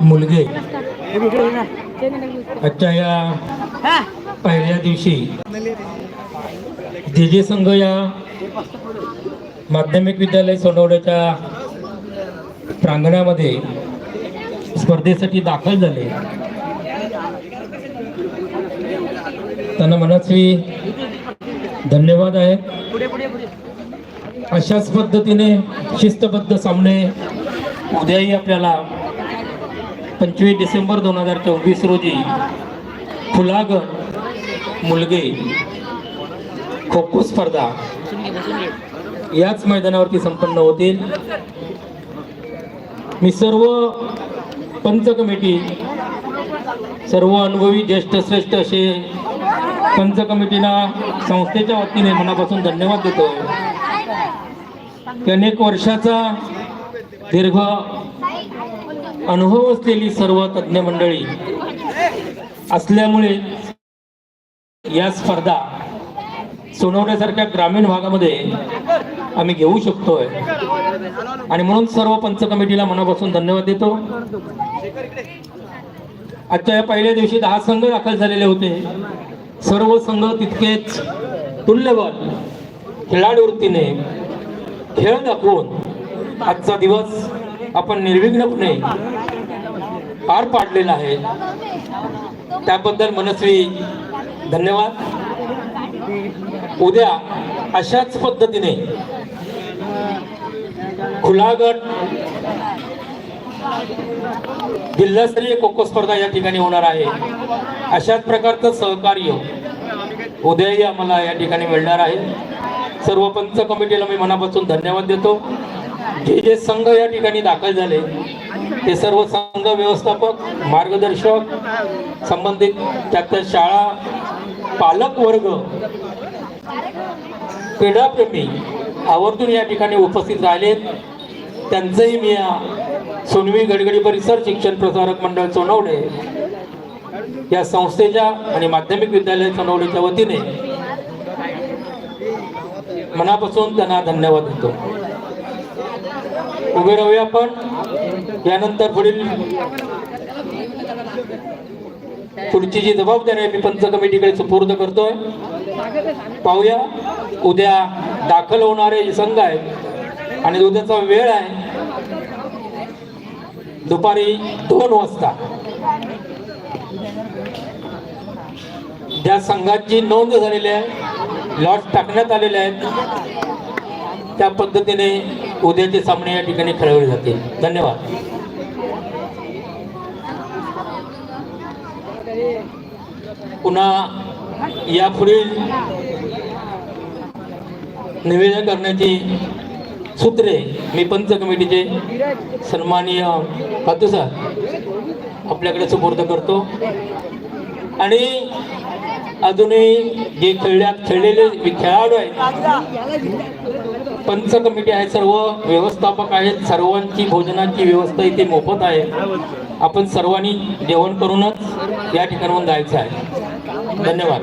मुलगे. आजच्या या पहिल्या दिवशी. जे जे संघ या माध्यमिक विद्यालय सोनवड्याच्या प्रांगणामध्ये स्पर्धेसाठी दाखल झाले. त्यांना मनस्वी धन्यवाद आहे. अशाच पद्धतीने शिस्तबद्ध सामने उद्याही आपल्याला पंचवीस डिसेंबर दोन हजार चोवीस रोजी खुलागड मुलगे खो खो स्पर्धा याच मैदानावरती संपन्न होतील. मी सर्व पंच कमिटी सर्व अनुभवी ज्येष्ठ श्रेष्ठ असे पंच कमिटीला संस्थेच्या वतीने मनापासून धन्यवाद देतो अनेक वर्षाचा दीर्घ अनुभव असलेली सर्व तज्ज्ञ मंडळी असल्यामुळे या स्पर्धा सोनवण्यासारख्या ग्रामीण भागामध्ये आम्ही घेऊ शकतोय. आणि म्हणून सर्व पंच कमिटीला मनापासून धन्यवाद देतो. आजच्या या पहिल्या दिवशी दहा संघ दाखल झालेले होते. सर्व संघ तितकेच तुल्यबल खेळाडू वृत्तीने खेळ दाखवून आजचा दिवस आपण निर्विघ्नपणे पार पाडलेला आहे. त्याबद्दल मनस्वी धन्यवाद. उद्या अशाच पद्धतीने खुलागट जिल्हास्तरीय खो खो स्पर्धा या ठिकाणी होणार आहे. अशाच प्रकारचं सहकार्य उद्याही आम्हाला या ठिकाणी मिळणार आहे. सर्व पंच कमिटीला मी मनापासून धन्यवाद देतो. जे जे संघ या ठिकाणी दाखल झाले ते सर्व संघ व्यवस्थापक मार्गदर्शक संबंधित त्यात शाळा पालक वर्ग क्रीडाप्रेमी आवर्जून या ठिकाणी उपस्थित राहिलेत. त्यांचंही मी या सोनवी गडगडी परिसर शिक्षण प्रसारक मंडळ सोनवडे या संस्थेच्या आणि माध्यमिक विद्यालय सोनवडेच्या वतीने मनापासून त्यांना धन्यवाद देतो. उभे राहूया आपण. यानंतर पुढील पुढची जी जबाबदारी आहे मी पंच कमिटीकडे सुपूर्द करतोय. पाहूया उद्या दाखल होणारे संघ आहेत आणि उद्याचा वेळ आहे दुपारी दोन वाजता. ज्या संघाची नोंद झालेली आहे लॉट टाकण्यात आलेले आहेत त्या पद्धतीने उद्याचे सामने या ठिकाणी खेळवले जातील. धन्यवाद. पुन्हा यापुढील निवेदन करण्याची सूत्रे मी पंच कमिटीचे सन्माननीय खातू सर आपल्याकडे सुपूर्द करतो. आणि अजूनही जे खेळल्यात खेळलेले खेळाडू आहेत पंच कमिटी आहे सर्व व्यवस्थापक आहेत सर्वांची भोजनाची व्यवस्था इथे मोफत आहे. आपण सर्वांनी जेवण करूनच या ठिकाणाहून जायचं आहे. धन्यवाद.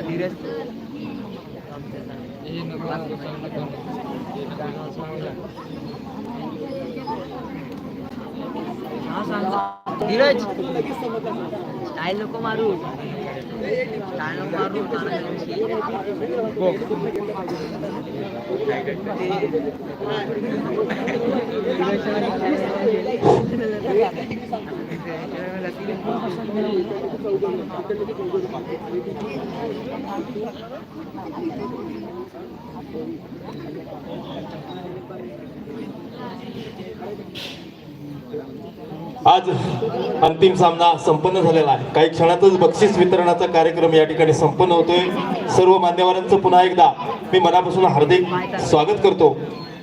ধীরে ધીરજ સ્ટાઇલ લોકો મારું સ્ટાઇલ લોકો મારું ધીરજ आज अंतिम सामना संपन्न झालेला आहे. काही क्षणातच बक्षीस वितरणाचा कार्यक्रम या ठिकाणी संपन्न होतोय. सर्व मान्यवरांचं पुन्हा एकदा मी मनापासून हार्दिक स्वागत करतो.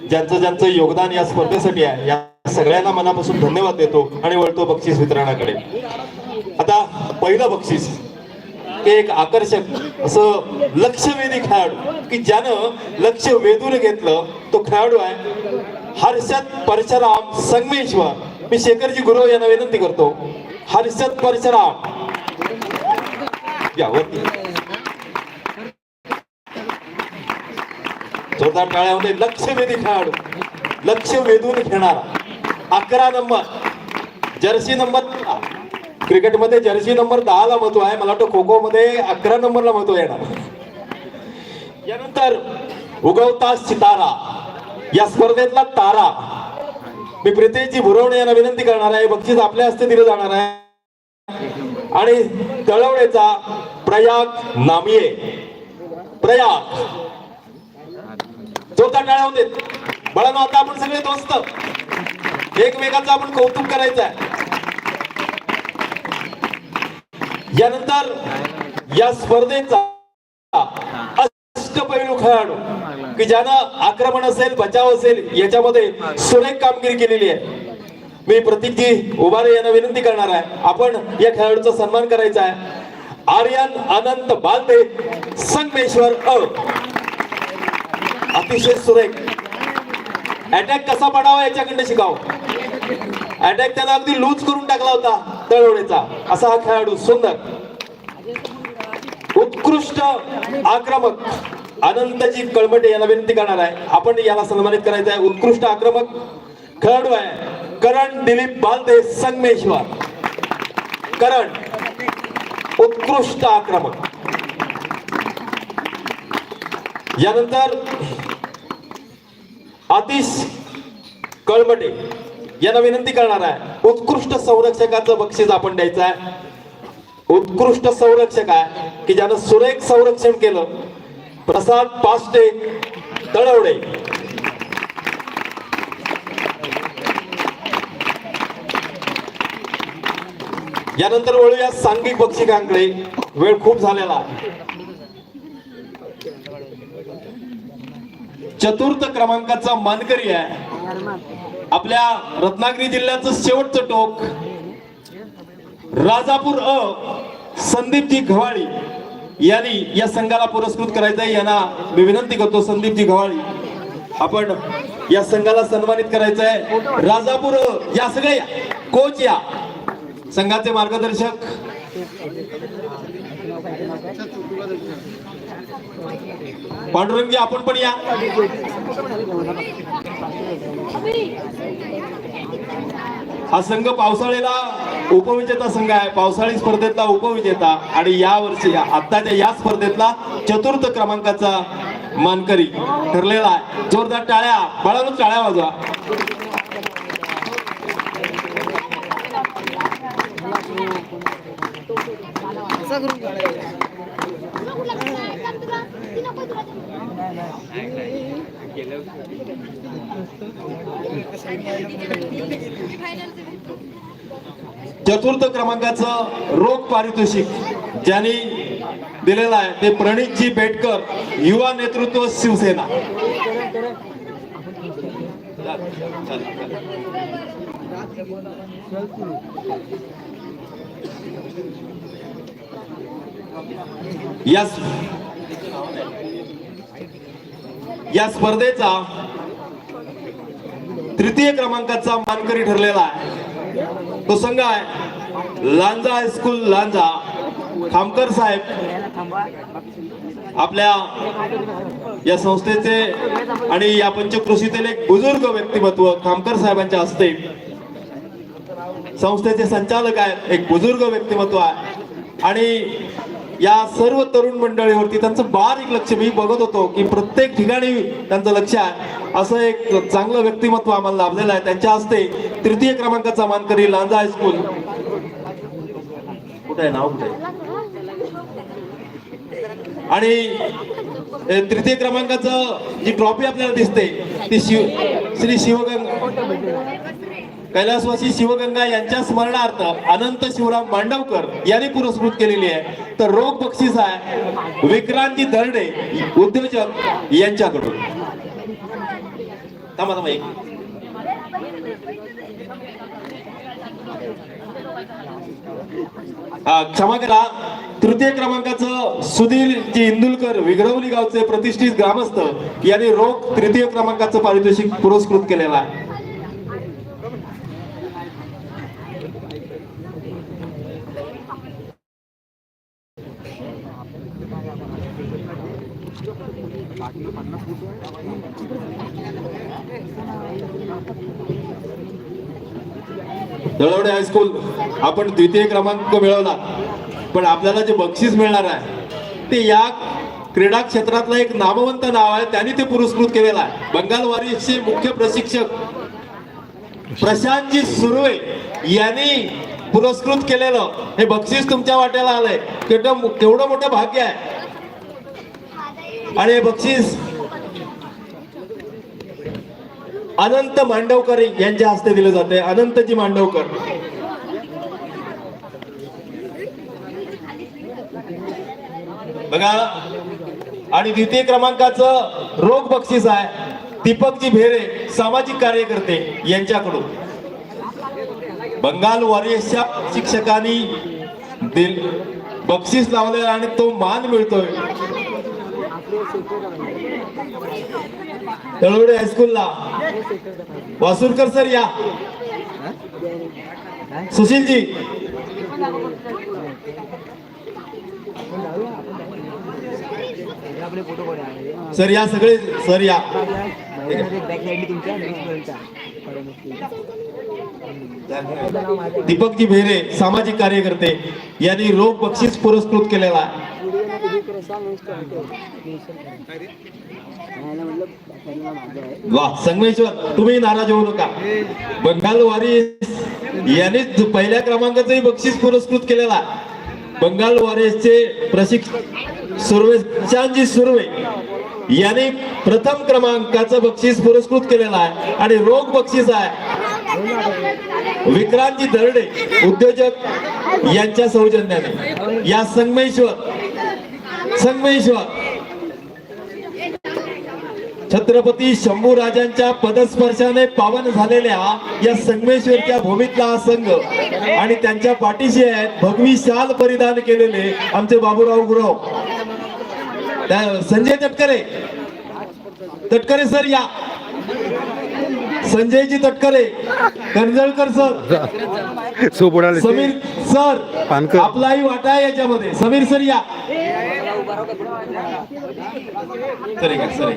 ज्यांचं ज्यांचं योगदान या स्पर्धेसाठी आहे या सगळ्यांना मनापासून धन्यवाद देतो आणि वळतो बक्षीस वितरणाकडे. आता पहिलं बक्षीस एक आकर्षक असं लक्षवेधी खेळाडू की ज्यानं लक्ष वेधून घेतलं तो खेळाडू आहे हर्षद परशराम संगमेश्वर. मी शेखरजी गुरु यांना विनंती करतो हर्षद परशराम. यावरती जोरदार टाळ्यामध्ये लक्ष खेळाडू लक्ष वेधून घेणारा. अकरा नंबर. जर्सी नंबर क्रिकेटमध्ये जर्सी नंबर दहाला महत्त्व आहे. मला वाटतं खो खो मध्ये अकरा नंबरला महत्त्व येणार. यानंतर उगवता सितारा. या स्पर्धेतला तारा. मी प्रितेशजी भुरवणे यांना विनंती करणार आहे. बक्षीस आपल्या हस्ते दिलं जाणार आहे. आणि तळवण्याचा प्रयाग नामिये. प्रयाग. जोरदार टाळ्या होते. बाळांनो आता आपण सगळे दोस्त. एकमेकांचं आपण कौतुक करायचं आहे. यानंतर या स्पर्धेचा अष्टपैलू खेळाडू की ज्यानं आक्रमण असेल बचाव असेल याच्यामध्ये सुरेख कामगिरी केलेली आहे. मी प्रतीकजी उभारे यांना विनंती करणार आहे आपण या खेळाडूचा सन्मान करायचा आहे. आर्यन अनंत बालदे संगमेश्वर अ. अतिशय सुरेख. अटॅक कसा पडावा याच्याकडनं शिकाव? अटॅक त्याला अगदी लूज करून टाकला होता तळवडेचा असा हा खेळाडू सुंदर. उत्कृष्ट आक्रमक. अनंतजी कळमटे यांना विनंती करणार आहे. आपण याला सन्मानित करायचं आहे. उत्कृष्ट आक्रमक खेळाडू आहे. करण दिलीप बालदे संगमेश्वर. करण. उत्कृष्ट आक्रमक. यानंतर आतिश कळमटे. यांना विनंती करणार आहे उत्कृष्ट संरक्षकाचं बक्षीस आपण द्यायचं आहे. उत्कृष्ट संरक्षक आहे की ज्यानं सुरेख संरक्षण केलं. प्रसाद पास्टे तळवडे. यानंतर वळूया सांघिक बक्षिकांकडे. वेळ खूप झालेला आहे. चतुर्थ क्रमांकाचा मानकरी आहे. आपल्या रत्नागिरी जिल्ह्याचं शेवटचं टोक. राजापूर अ संदीपजी घवाळी यांनी या संघाला पुरस्कृत करायचं आहे. यांना मी विनंती करतो संदीपजी घवाळी आपण या संघाला सन्मानित करायचं आहे. राजापूर अ या सगळे कोच या संघाचे मार्गदर्शक. पांडुरंगी आपण पण या. हा संघ पावसाळ्याला उपविजेता संघ आहे. पावसाळी स्पर्धेतला उपविजेता आणि या वर्षी आत्ताच्या या स्पर्धेतला चतुर्थ क्रमांकाचा मानकरी ठरलेला आहे. जोरदार टाळ्या. बाळानं टाळ्या वाजवा. चतुर्थ क्रमांकाचं रोख पारितोषिक ज्यांनी दिलेलं आहे ते प्रणितजी बेटकर युवा नेतृत्व शिवसेना. या या स्पर्धेचा तृतीय क्रमांकाचा मानकरी ठरलेला आहे. तो संघ आहे लांजा हायस्कूल लांजा. खामकर साहेब आपल्या या संस्थेचे आणि या पंचकृषीतील एक बुजुर्ग व्यक्तिमत्व खामकर साहेबांच्या हस्ते संस्थेचे संचालक आहेत एक बुजुर्ग व्यक्तिमत्व आहे. आणि या सर्व तरुण मंडळीवरती त्यांचं बारीक लक्ष. मी बघत होतो की प्रत्येक ठिकाणी त्यांचं लक्ष आहे. असं एक चांगलं व्यक्तिमत्व आम्हाला लाभलेलं आहे. त्यांच्या हस्ते तृतीय क्रमांकाचा मानकरी लांजा हायस्कूल कुठे आहे? नाव कुठे आणि तृतीय क्रमांकाचं जी ट्रॉफी आपल्याला दिसते ती शिव श्री शिवगंगा कैलासवासी शिवगंगा यांच्या स्मरणार्थ अनंत शिवराम मांडवकर यांनी पुरस्कृत केलेली आहे. तर रोख बक्षीस आहे. विक्रांती दर्डे उद्योजक यांच्याकडून. थांबा थांबा एक हा, क्षमा करा. तृतीय क्रमांकाचं सुधीर जी इंदुलकर विघ्रवली गावचे प्रतिष्ठित ग्रामस्थ यांनी रोख तृतीय क्रमांकाचं पारितोषिक पुरस्कृत केलेलं आहे. हायस्कूल आपण द्वितीय क्रमांक मिळवला. पण आपल्याला जे बक्षीस मिळणार आहे ते या क्रीडा क्षेत्रातलं एक नामवंत नाव आहे त्यांनी ते पुरस्कृत केलेलं आहे. बंगाल वारीचे मुख्य प्रशिक्षक प्रशांतजी सुर्वे यांनी पुरस्कृत केलेलं. हे बक्षीस तुमच्या वाट्याला आलंय. केवढं मोठं भाग्य आहे. आणि हे बक्षीस अनंत मांडवकर यांच्या हस्ते दिले जाते अनंतजी मांडवकर. बघा आणि द्वितीय क्रमांकाचं रोख बक्षीस आहे. दीपकजी भेरे सामाजिक कार्यकर्ते यांच्याकडून. बंगाल वॉरियर्सच्या शिक्षकांनी बक्षीस लावलेला आणि तो मान मिळतोय. तळवडे हायस्कूलला वासुरकर सर या. सुशीलजी. सर या सगळे सर या. दीपकजी भेरे सामाजिक कार्यकर्ते यांनी रोख बक्षीस पुरस्कृत केलेला आहे. वा संगमेश्वर तुम्ही नाराज होऊ नका. बंगाल वारी यांनी पहिल्या क्रमांकाचंही बक्षीस पुरस्कृत केलेला. आहे. बंगाल वारीसचे प्रशिक्षक सुर्वे चांदजी सुर्वे यांनी प्रथम क्रमांकाचं बक्षीस पुरस्कृत केलेलं आहे आणि रोख बक्षीस आहे. विक्रांतजी दर्डे उद्योजक यांच्या सौजन्याने. या संगमेश्वर संगमेश्वर छत्रपती शंभू राजांच्या पदस्पर्शाने पावन झालेल्या या संगमेश्वरच्या भूमीतला हा संघ आणि त्यांच्या पाठीशी आहेत भगवी शाल परिधान केलेले आमचे बाबूराव गुरव. संजय तटकरे. तटकरे सर या. संजयजी तटकरे. कर्जळकर सर. समीर सर. आपलाही वाटा आहे याच्यामध्ये. समीर सर या. सर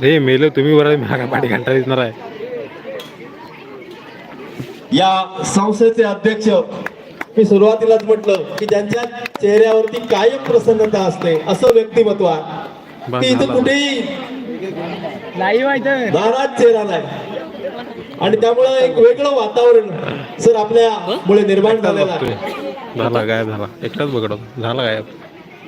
रे मेलं तुम्ही बरं मी पाठी घंटा दिसणार आहे या संस्थेचे अध्यक्ष मी सुरुवातीलाच म्हटलं की ज्यांच्या चेहऱ्यावरती कायम प्रसन्नता असते असं व्यक्तिमत्व आहे. की इथं कुठेही नाराज चेहरा नाही. आणि त्यामुळे एक वेगळं वातावरण सर आपल्या मुळे निर्माण झालेलं आहे. झाला गायब झाला. एकटाच बघडत झाला गायब.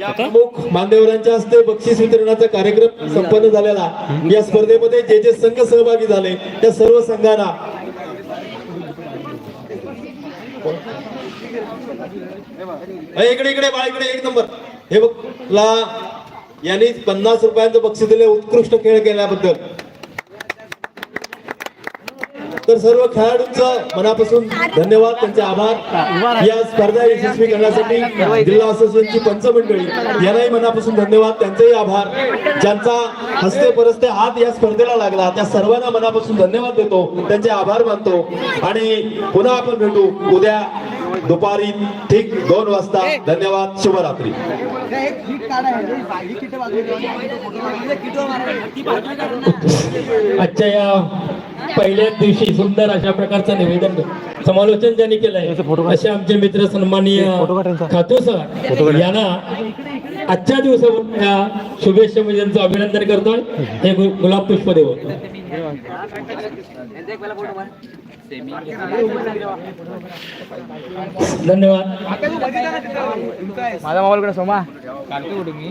या प्रमुख मान्यवरांच्या हस्ते बक्षीस वितरणाचा कार्यक्रम संपन्न झालेला. या स्पर्धेमध्ये जे जे संघ सहभागी झाले त्या सर्व संघांना इकडे इकडे बाळ इकडे एक नंबर. हे बघ ला यांनी पन्नास रुपयांचं बक्षीस दिले उत्कृष्ट खेळ केल्याबद्दल. तर सर्व खेळाडूंचं मनापासून धन्यवाद त्यांचे आभार. या स्पर्धा यशस्वी करण्यासाठी जिल्हा असोसिएशनची पंचमंडळी यांनाही मनापासून धन्यवाद त्यांचेही आभार. ज्यांचा हस्ते परस्ते हात या स्पर्धेला लागला त्या सर्वांना मनापासून धन्यवाद देतो त्यांचे आभार मानतो. आणि पुन्हा आपण भेटू उद्या दुपारी ठीक दोन वाजता. धन्यवाद शुभरात्री. आजच्या या पहिल्याच दिवशी सुंदर अशा प्रकारचं निवेदन समालोचन ज्यांनी केलं आहे असे आमचे मित्र सन्माननीय खातो सर यांना आजच्या दिवसावर या शुभेच्छा मी त्यांचं अभिनंदन करतोय. हे गु- गुलाब पुष्प देव धन्यवाद. माझा मोबाईल कडे सोमा? काढतो कुठे मी?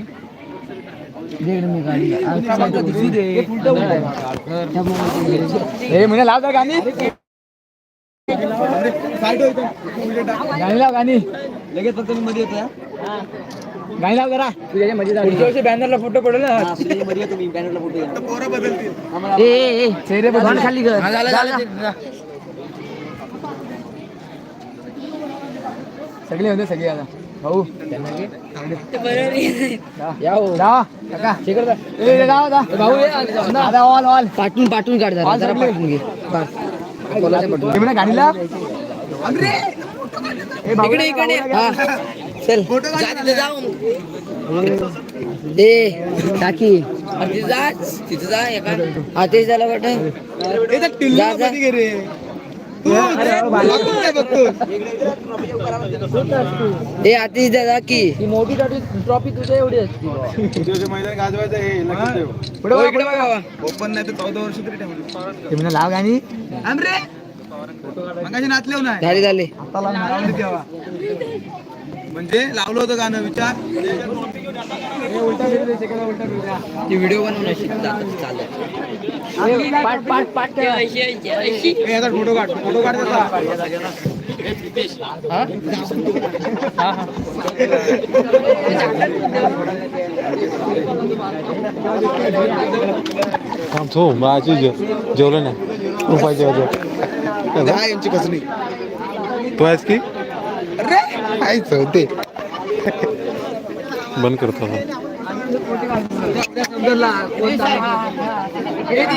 हे लाव गाणी. गाणी लाव गाणी. लगेच फक्त मी मध्ये येतो गाणी लाव जरा. तुझ्या मध्ये बॅनरला फोटो पडेल ना. तुम्ही बॅनरला फोटो ए चेहरे खाली कर सगळे होते सगळे आता. भाऊ. या हो. काढ जरा. सगळे. पाठवून घे. गाडीला. इकडे इकडे. हा. चल. जा तिथे जाऊन ए टाकी. तिथे जा. तिथे जा एका. हा तेच झालं वाटत. ए आतिश दादा की. ही मोठी ट्रॉफी तुझ्या एवढी असते. पुढे बघा, पुढे बघा. ओपन नाही तर चौदा वर्ष तरी ठेवलं हे लाव गाणी. रे मगाशी नाचले नाही झाले झाले. आता लाव ना. म्हणजे लावलं होतं गाणं विचार. ती व्हिडिओ बनवून चालत. फोटो काढ फोटो काढ थांबतो माझी जेवलं नाही. यांची कसली? तू आहेस की? अरे खायचं होते बंद करतो. एक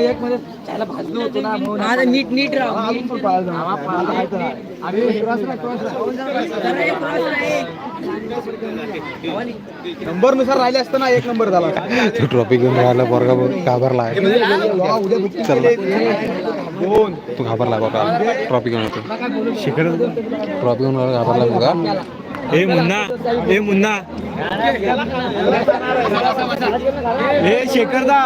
एक मध्ये त्याला भाजलं होतं ना भाऊ. आता नीट नीट. नंबरनुसार राहिले असतं ना एक नंबर झाला तो ट्रॉफी घेऊन राहिला पोरगा घाबरला. दोन तू घाबरला बघा ट्रॉफी घेऊन येतो. ट्रॉफी घेऊन घाबरला बघा ए मुन्ना ए मुन्ना. ए शेखरदा.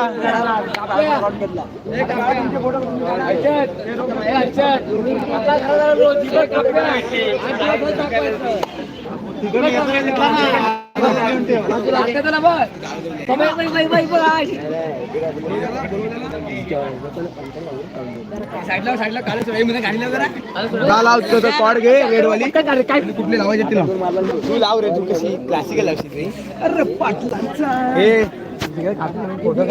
तिकडे साईडला साईडला लाव जरा. कॉड घे रेड काय कुठली लावायची ती तू लाव रे तू कशी क्लासिकल लावशील रे अरे पाटलांचा फोटो